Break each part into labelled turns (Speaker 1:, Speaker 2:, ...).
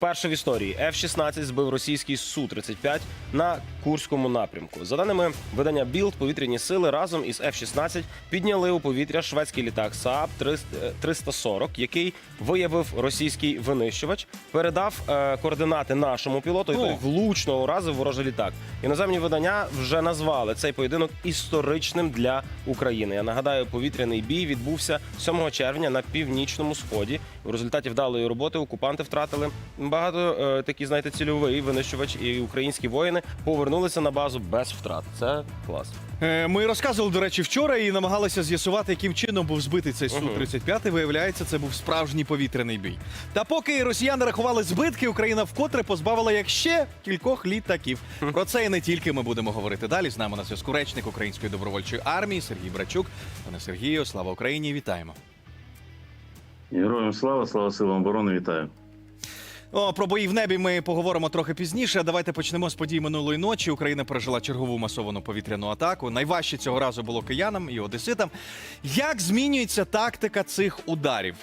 Speaker 1: Перше в історії F-16 збив російський Су-35 на Курському напрямку. За даними видання Білд, повітряні сили разом із F-16 підняли у повітря шведський літак Saab 340, який виявив російський винищувач, передав е, координати нашому пілоту і той влучно уразив ворожий літак. Іноземні видання вже назвали цей поєдинок історичним для України. Я нагадаю, повітряний бій відбувся 7 червня на північному сході. У результаті вдалої роботи окупанти втратили багато е, такі, знаєте, цільовий винищувач, і українські воїни повернулися на базу без втрат. Це клас.
Speaker 2: Е, Ми розказували, до речі, вчора і намагалися з'ясувати, яким чином був збитий цей Су-35. Виявляється, це був справжній повітряний бій. Та поки росіяни рахували збитки, Україна вкотре позбавила як ще кількох літаків. Про це і не тільки ми будемо говорити далі. З нами на зв'язку речник Української добровольчої армії Сергій Брачук. Пане Сергію, слава Україні! Вітаємо!
Speaker 3: Героям слава, слава силам оборони, вітаю.
Speaker 2: О, про бої в небі ми поговоримо трохи пізніше. Давайте почнемо з подій минулої ночі. Україна пережила чергову масовану повітряну атаку. Найважче цього разу було киянам і одеситам. Як змінюється тактика цих ударів?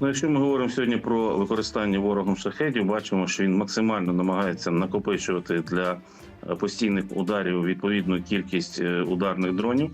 Speaker 3: Ну, якщо ми говоримо сьогодні про використання ворогом шахедів, бачимо, що він максимально намагається накопичувати для постійних ударів відповідну кількість е, ударних дронів.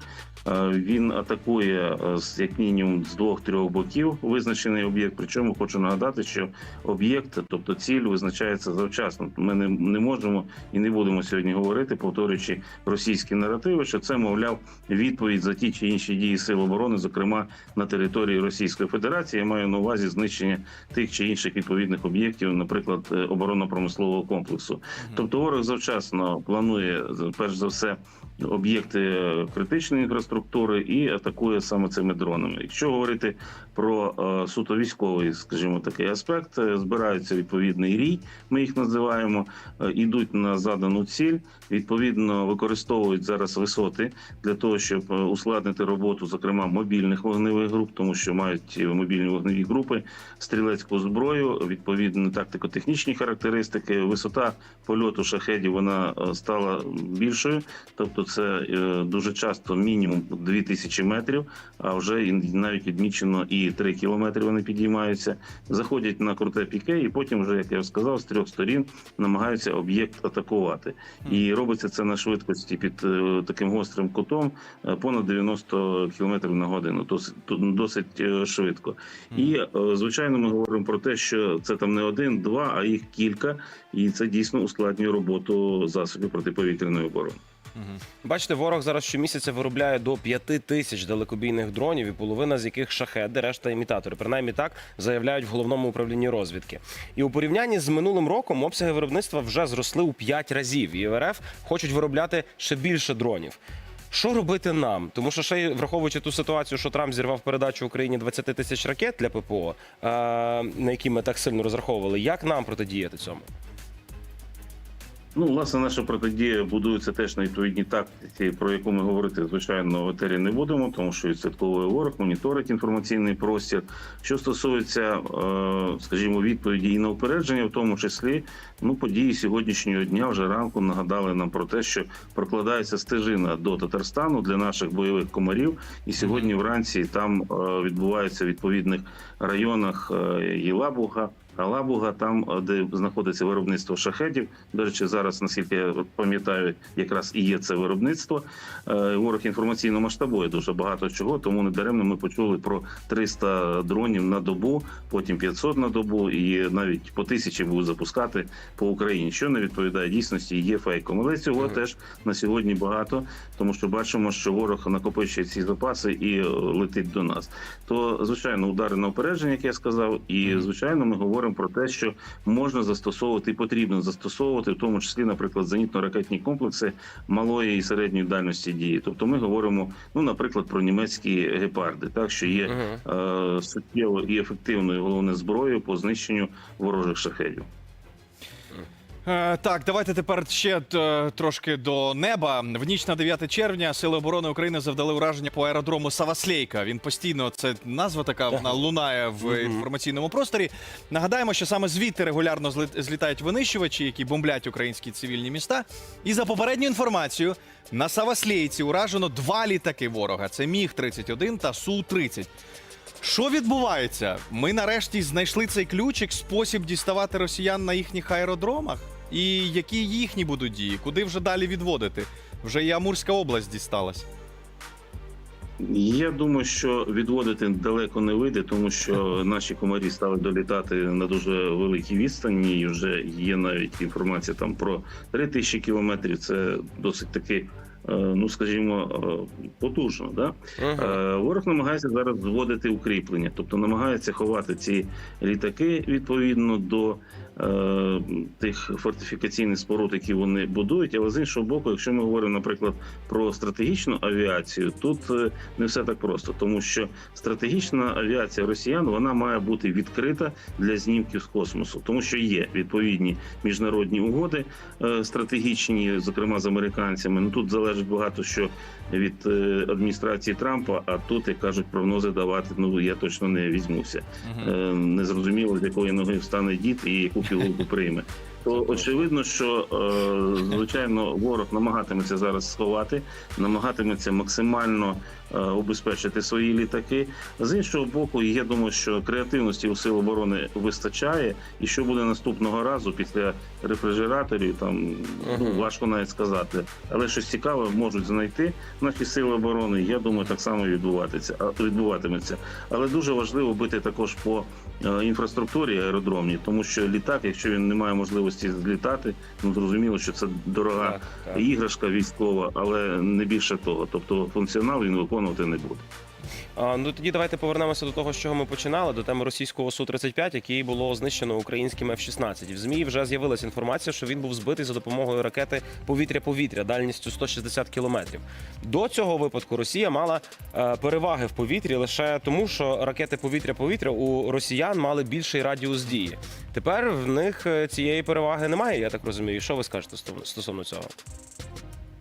Speaker 3: Е, Він атакує е, з як мінімум з двох-трьох боків визначений об'єкт. Причому хочу нагадати, що об'єкт, тобто ціль, визначається завчасно. Ми не, не можемо і не будемо сьогодні говорити, повторюючи російські наративи, що це мовляв відповідь за ті чи інші дії сил оборони, зокрема на території Російської Федерації. Я маю на увазі знищення тих чи інших відповідних об'єктів, наприклад, е, оборонно-промислового комплексу. Тобто ворог завчасно планує перш за все об'єкти е, критичної інфраструктури і атакує саме цими дронами. Якщо говорити про е, суто військовий, скажімо, такий аспект, е, збираються відповідний рій, ми їх називаємо, е, ідуть на задану ціль. Відповідно, використовують зараз висоти для того, щоб е, ускладнити роботу, зокрема мобільних вогневих груп, тому що мають е, мобільні вогневі групи стрілецьку зброю, відповідно тактико-технічні характеристики. Висота польоту шахедів вона е, стала більшою, тобто це е, дуже часто мінімум 2000 метрів, а вже навіть відмічено і 3 кілометри вони підіймаються, заходять на круте піке, і потім, вже як я сказав, з трьох сторін намагаються об'єкт атакувати. І робиться це на швидкості під е, таким гострим кутом е, понад 90 км на годину. Досить досить швидко. І звичайно, ми говоримо про те, що це там не один, два, а їх кілька, і це дійсно ускладнює роботу засобів протиповітряної оборони.
Speaker 1: Бачите, ворог зараз щомісяця виробляє до 5 тисяч далекобійних дронів, і половина з яких шахеди, решта імітатори. Принаймні так заявляють в головному управлінні розвідки. І у порівнянні з минулим роком обсяги виробництва вже зросли у 5 разів. І в РФ хочуть виробляти ще більше дронів. Що робити нам? Тому що ще й враховуючи ту ситуацію, що Трамп зірвав передачу Україні 20 тисяч ракет для ППО, е, на які ми так сильно розраховували. Як нам протидіяти цьому?
Speaker 3: Ну, власне, наша протидія будується теж на відповідній тактиці, про яку ми говорити, звичайно, в етері не будемо, тому що відслідковує ворог, моніторить інформаційний простір. Що стосується, е, скажімо, відповіді і на упередження, в тому числі, ну, події сьогоднішнього дня вже ранку нагадали нам про те, що прокладається стежина до Татарстану для наших бойових комарів, і сьогодні вранці там е, відбувається в відповідних районах е, Єлабуга. Алабуга, там, е, де знаходиться виробництво шахедів. До речі, зараз, наскільки я пам'ятаю, якраз і є це виробництво. Е, Ворог інформаційно масштабує дуже багато чого, тому недаремно ми почули про 300 дронів на добу, потім 500 на добу, і навіть по тисячі будуть запускати по Україні, що не відповідає дійсності, є фейком. Але цього
Speaker 1: Мгм.
Speaker 3: теж на сьогодні багато, тому що бачимо, що ворог накопичує ці запаси і е, летить до нас. То звичайно, удари на опередження, як я сказав, і звичайно, ми говоримо про те, що можна застосовувати і потрібно застосовувати, в тому числі, наприклад, зенітно-ракетні комплекси малої і середньої дальності дії. Тобто, ми говоримо, ну, наприклад, про німецькі гепарди, так що є е, суттєво і ефективною головне зброєю по знищенню ворожих шахедів.
Speaker 2: Е, так, давайте тепер ще е, трошки до неба. В ніч на 9 червня Сили оборони України завдали ураження по аеродрому Саваслейка. Він постійно це назва така вона лунає в інформаційному просторі. Нагадаємо, що саме звідти регулярно зли- злітають винищувачі, які бомблять українські цивільні міста. І за попередню інформацію на Саваслейці уражено два літаки ворога: це Міг 31 та Су 30 Що відбувається? Ми нарешті знайшли цей ключик, спосіб діставати росіян на їхніх аеродромах. І які їхні будуть дії? Куди вже далі відводити? Вже і Амурська область дісталась.
Speaker 3: Я думаю, що відводити далеко не вийде, тому що наші комарі стали долітати на дуже великій відстані. І вже є навіть інформація там про 3 тисячі кілометрів. Це досить таки, ну скажімо, е, потужно. Да?
Speaker 1: Мгм.
Speaker 3: Е, Ворог намагається зараз зводити укріплення, тобто намагається ховати ці літаки відповідно до е, тих фортифікаційних споруд, які вони будують. Але з іншого боку, якщо ми говоримо, наприклад, про стратегічну авіацію, тут е, не все так просто, тому що стратегічна авіація росіян вона має бути відкрита для знімків з космосу, тому що є відповідні міжнародні угоди е, стратегічні, зокрема з американцями. Ну тут залежить багато що від е, адміністрації Трампа. А тут, як кажуть, прогнози давати ну я точно не візьмуся.
Speaker 2: Угу.
Speaker 3: Е, Незрозуміло, з якої ноги встане дід і яку пігулку прийме. То очевидно, що е, звичайно ворог намагатиметься зараз сховати, намагатиметься максимально е, убезпечити свої літаки. З іншого боку, я думаю, що креативності у сил оборони вистачає, і що буде наступного разу після рефрижераторів, там ну важко навіть сказати, але щось цікаве можуть знайти наші сили оборони. Я думаю, так само відбуватися відбуватиметься. Але дуже важливо бити також по е, інфраструктурі аеродромній, тому що літак, якщо він не має можливості злітати, ну зрозуміло, що це дорога
Speaker 1: Так, так.
Speaker 3: іграшка військова, але не більше того. Тобто функціонал він виконувати не буде.
Speaker 1: Ну тоді давайте повернемося до того, з чого ми починали, до теми російського су 35 який було знищено українським F-16. В змі вже з'явилася інформація, що він був збитий за допомогою ракети повітря-повітря дальністю 160 кілометрів. До цього випадку Росія мала е, переваги в повітрі лише тому, що ракети повітря-повітря у росіян мали більший радіус дії. Тепер в них е, цієї переваги немає. Я так розумію. Що ви скажете стосовно цього?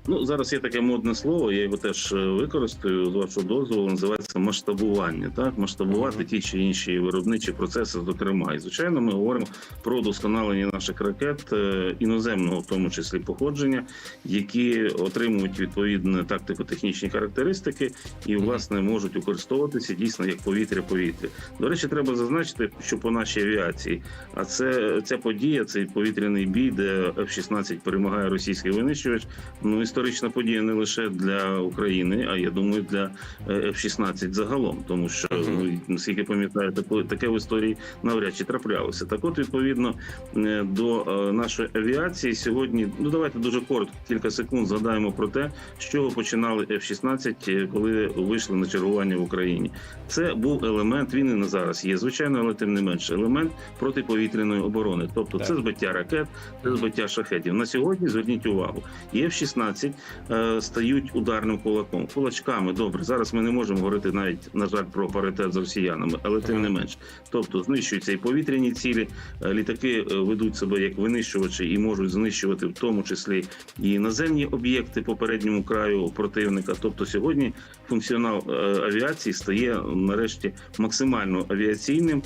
Speaker 3: Ну зараз є таке модне слово, я його теж е, використаю з вашого дозволу. Називається масштабування. Так, масштабувати
Speaker 1: Мгм.
Speaker 3: ті чи інші виробничі процеси, зокрема, і звичайно, ми говоримо про удосконалення наших ракет е, іноземного, в тому числі походження, які отримують відповідні тактико-технічні характеристики і власне можуть використовуватися дійсно як повітря-повітря. До речі, треба зазначити, що по нашій авіації, а це ця подія, цей повітряний бій, де F-16 перемагає російський винищувач. Ну історична подія не лише для України, а я думаю, для е, F-16 загалом, тому що ну наскільки пам'ятаю, таке, таке в історії навряд чи траплялося. Так, от відповідно е, до е, нашої авіації сьогодні. Ну давайте дуже коротко, кілька секунд згадаємо про те, з чого починали F-16, е, коли вийшли на чергування в Україні. Це був елемент. Він і на зараз є звичайно, але тим не менше елемент протиповітряної оборони. Тобто, це збиття ракет, це збиття шахетів. На сьогодні зверніть увагу. є F-16 е, стають ударним кулаком, кулачками. Добре, зараз ми не можемо говорити навіть на жаль про паритет з росіянами, але тим не менш. Тобто знищуються і повітряні цілі, е, літаки е, ведуть себе як винищувачі і можуть знищувати в тому числі і наземні об'єкти по передньому краю противника. Тобто сьогодні функціонал авіації стає нарешті максимально авіаційним.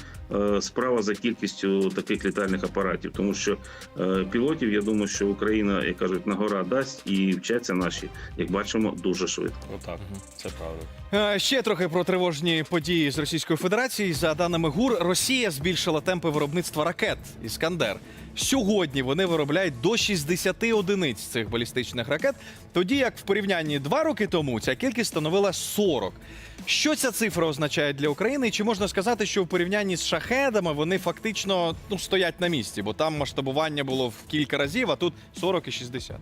Speaker 3: Справа за кількістю таких літальних апаратів, тому що пілотів, я думаю, що Україна, як кажуть, на гора дасть і вчаться наші, як бачимо, дуже швидко.
Speaker 1: Ну так, це правда.
Speaker 2: Е, Ще трохи про тривожні події з Російської Федерації. За даними ГУР, Росія збільшила темпи виробництва ракет Іскандер. Сьогодні вони виробляють до 60 одиниць цих балістичних ракет, тоді як в порівнянні два роки тому ця кількість становила 40. Що ця цифра означає для України? І чи можна сказати, що в порівнянні з шахедами вони фактично ну, стоять на місці, бо там масштабування було в кілька разів, а тут 40 і 60.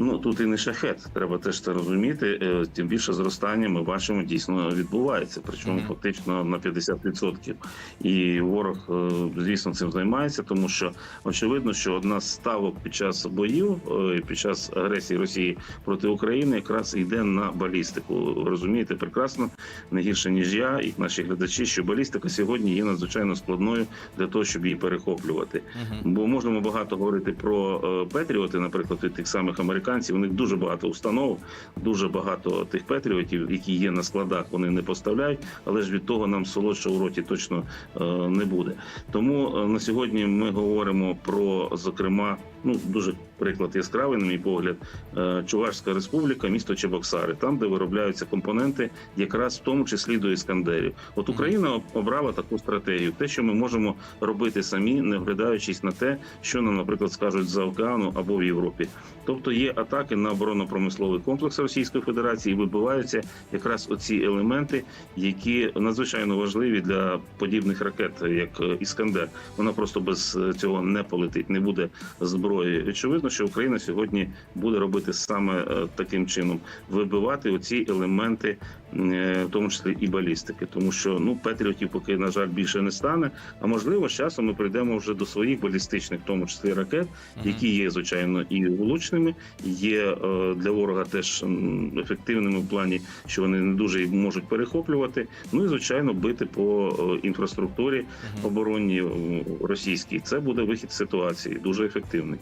Speaker 3: Ну тут і не шахет, треба теж це розуміти. Е, Тим більше зростання ми бачимо дійсно відбувається, причому фактично на 50%. І ворог, е, звісно, цим займається, тому що очевидно, що одна з ставок під час боїв, е, під час агресії Росії проти України, якраз йде на балістику. Розумієте прекрасно, не гірше ніж я і наші глядачі, що балістика сьогодні є надзвичайно складною для того, щоб її перехоплювати. Бо можемо багато говорити про Петріоти, наприклад, від тих самих американців. У них дуже багато установ, дуже багато тих Петріотів, які є на складах, вони не поставляють, але ж від того нам солодше у роті точно е, не буде. Тому е, на сьогодні ми говоримо про зокрема Ну дуже приклад яскравий, на мій погляд. е, Чувашська республіка, місто Чебоксари, там, де виробляються компоненти, якраз в тому числі до іскандерів. От Україна обрала таку стратегію, те, що ми можемо робити самі, не вглядаючись на те, що нам, наприклад, скажуть за океану або в Європі. Тобто є атаки на оборонно-промисловий комплекс Російської Федерації, і вибиваються якраз оці елементи, які надзвичайно важливі для подібних ракет, як Іскандер. Вона просто без цього не полетить, не буде зброї. Очевидно, що Україна сьогодні буде робити саме е, таким чином вибивати оці елементи, в тому числі і балістики, тому що ну патріотів поки на жаль більше не стане. А можливо, з часом ми прийдемо вже до своїх балістичних, в тому числі ракет, які є звичайно і влучними, є е, для ворога теж ефективними в плані, що вони не дуже можуть перехоплювати. Ну і звичайно бити по е, інфраструктурі оборонній е, російській. Це буде вихід з ситуації, дуже ефективний.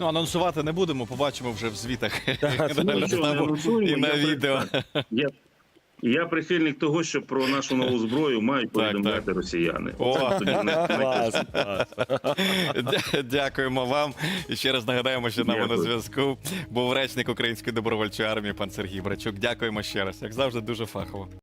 Speaker 2: Ну, анонсувати не будемо, побачимо вже в звітах
Speaker 1: це
Speaker 3: Ну, що, не
Speaker 2: і на відео.
Speaker 3: Я, я прихильник того, що про нашу нову зброю мають
Speaker 2: Так,
Speaker 3: повідомляти росіяни.
Speaker 2: О.
Speaker 1: Клас, клас.
Speaker 2: Дякуємо вам. І ще раз нагадаємо, що нам на зв'язку був речник Української добровольчої армії пан Сергій Брачук. Дякуємо ще раз. Як завжди, дуже фахово.